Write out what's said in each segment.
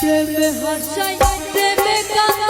প্রেম হাসাই প্রেমে কাঁদা।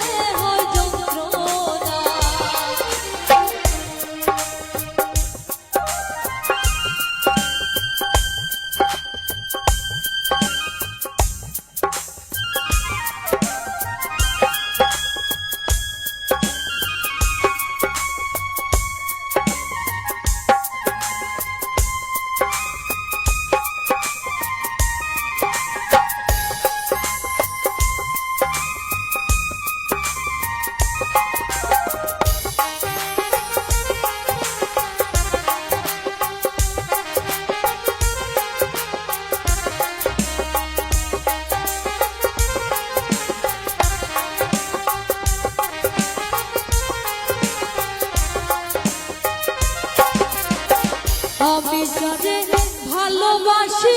তোমারে ভালোবাসি।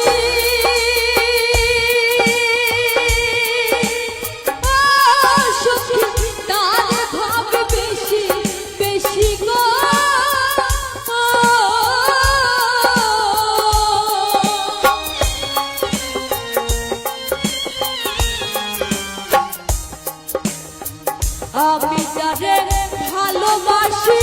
আমি তাদের ভালোবাসি।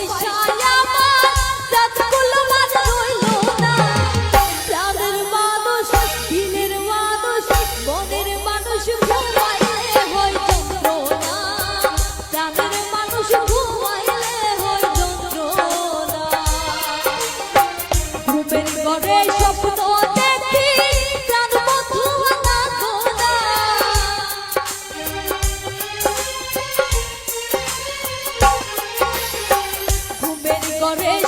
করে স্বপ্ন দেখি প্রাণ বধু ঘুমের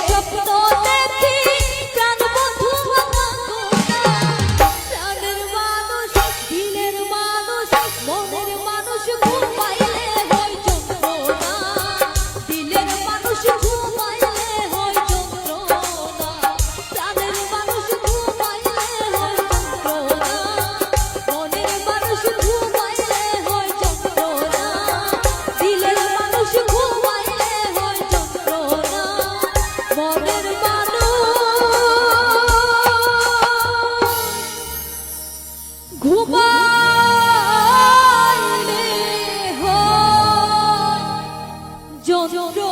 就